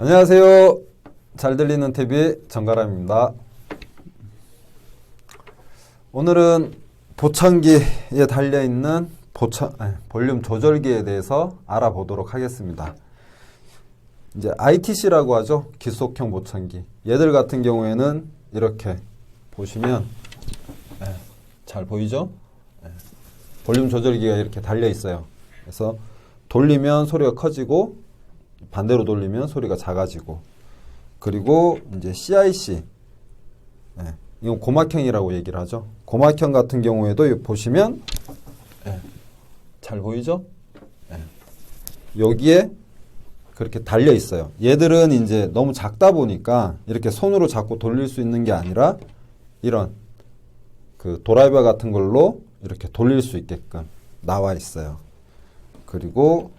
안녕하세요. 잘 들리는 TV 정가람입니다. 오늘은 보청기에 달려 있는 보청, 아니, 볼륨 조절기에 대해서 알아보도록 하겠습니다. 이제 ITC라고 하죠. 기속형 보청기. 얘들 같은 경우에는 이렇게 보시면 예, 잘 보이죠? 예, 볼륨 조절기가 이렇게 달려 있어요. 그래서 돌리면 소리가 커지고 반대로 돌리면 소리가 작아지고 그리고 이제 CIC 예, 이건 고막형이라고 얘기를 하죠. 고막형 같은 경우에도 이 보시면 예, 잘 보이죠? 예, 여기에 그렇게 달려 있어요. 얘들은 이제 너무 작다 보니까 이렇게 손으로 잡고 돌릴 수 있는 게 아니라 이런 그 도라이버 같은 걸로 이렇게 돌릴 수 있게끔 나와 있어요. 그리고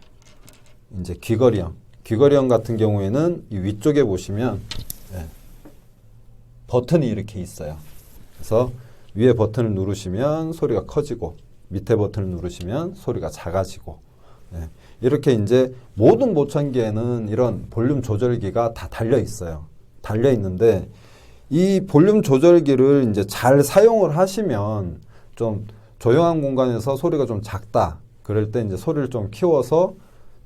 이제 귀걸이형. 귀걸이형 같은 경우에는 이 위쪽에 보시면 예, 버튼이 이렇게 있어요. 그래서 위에 버튼을 누르시면 소리가 커지고 밑에 버튼을 누르시면 소리가 작아지고 예, 이렇게 이제 모든 보청기에는 이런 볼륨 조절기가 다 달려 있어요. 달려 있는데 이 볼륨 조절기를 이제 잘 사용을 하시면 좀 조용한 공간에서 소리가 좀 작다. 그럴 때 이제 소리를 좀 키워서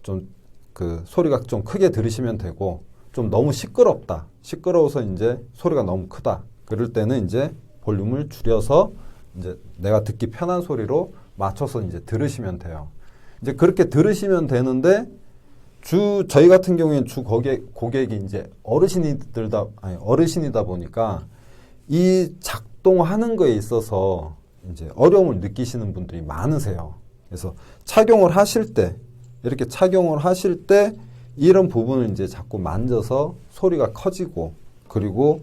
좀 그 소리가 좀 크게 들으시면 되고 좀 너무 시끄럽다. 시끄러워서 이제 소리가 너무 크다. 그럴 때는 이제 볼륨을 줄여서 이제 내가 듣기 편한 소리로 맞춰서 이제 들으시면 돼요. 이제 그렇게 들으시면 되는데 주 저희 같은 경우에는 주 고객 고객이 이제 어르신이들다 아니 어르신이다 보니까 이 작동하는 거에 있어서 이제 어려움을 느끼시는 분들이 많으세요. 그래서 착용을 하실 때 이렇게 착용을 하실 때 이런 부분을 이제 자꾸 만져서 소리가 커지고 그리고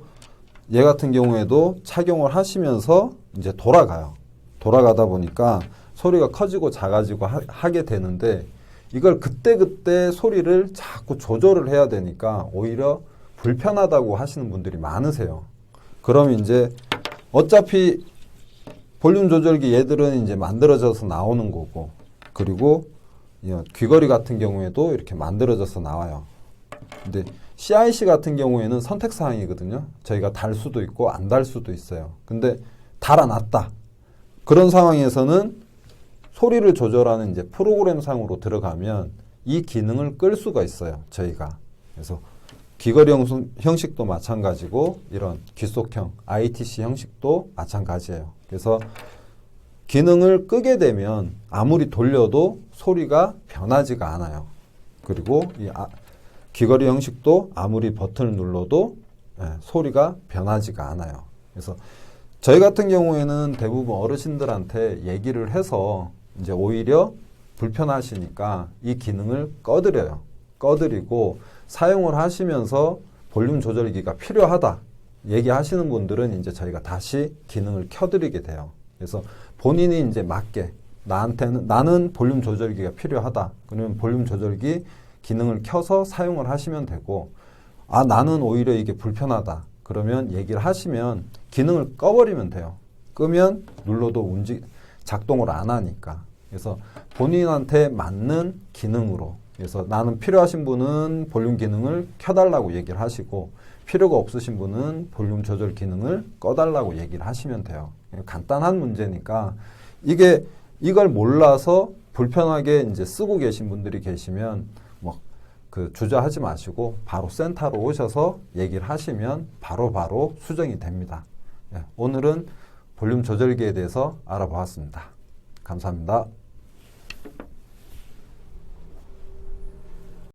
얘 같은 경우에도 착용을 하시면서 이제 돌아가요. 돌아가다 보니까 소리가 커지고 작아지고 하, 게 되는데 이걸 그때그때 소리를 자꾸 조절을 해야 되니까 오히려 불편하다고 하시는 분들이 많으세요. 그럼 이제 어차피 볼륨 조절기 얘들은 이제 만들어져서 나오는 거고 그리고 이 귀걸이 같은 경우에도 이렇게 만들어져서 나와요. 근데 CIC 같은 경우에는 선택 사항이거든요. 저희가 달 수도 있고 안 달 수도 있어요. 근데 달아놨다. 그런 상황에서는 소리를 조절하는 이제 프로그램 상으로 들어가면 이 기능을 끌 수가 있어요. 저희가. 그래서 귀걸이 형- 형식도 마찬가지고 이런 귀속형 ITC 형식도 마찬가지예요. 그래서 기능을 끄게 되면 아무리 돌려도 소리가 변하지가 않아요. 그리고 이 아- 귀걸이 형식도 아무리 버튼을 눌러도 예, 소리가 변하지가 않아요. 그래서 저희 같은 경우에는 대부분 어르신들한테 얘기를 해서 이제 오히려 불편하시니까 이 기능을 꺼드려요. 꺼드리고 사용을 하시면서 볼륨 조절기가 필요하다. 얘기하시는 분들은 이제 저희가 다시 기능을 켜드리게 돼요. 그래서 본인이 이제 맞게 나한테는 나는 볼륨 조절기가 필요하다. 그러면 볼륨 조절기 기능을 켜서 사용을 하시면 되고 아 나는 오히려 이게 불편하다. 그러면 얘기를 하시면 기능을 꺼버리면 돼요. 끄면 눌러도 움직 작동을 안 하니까. 그래서 본인한테 맞는 기능으로. 그래서 나는 필요하신 분은 볼륨 기능을 켜달라고 얘기를 하시고 필요가 없으신 분은 볼륨 조절 기능을 꺼달라고 얘기를 하시면 돼요. 간단한 문제니까 이게 이걸 몰라서 불편하게 이제 쓰고 계신 분들이 계시면 뭐 그 주저하지 마시고 바로 센터로 오셔서 얘기를 하시면 바로바로 바로 수정이 됩니다. 예, 오늘은 볼륨 조절기에 대해서 알아보았습니다. 감사합니다.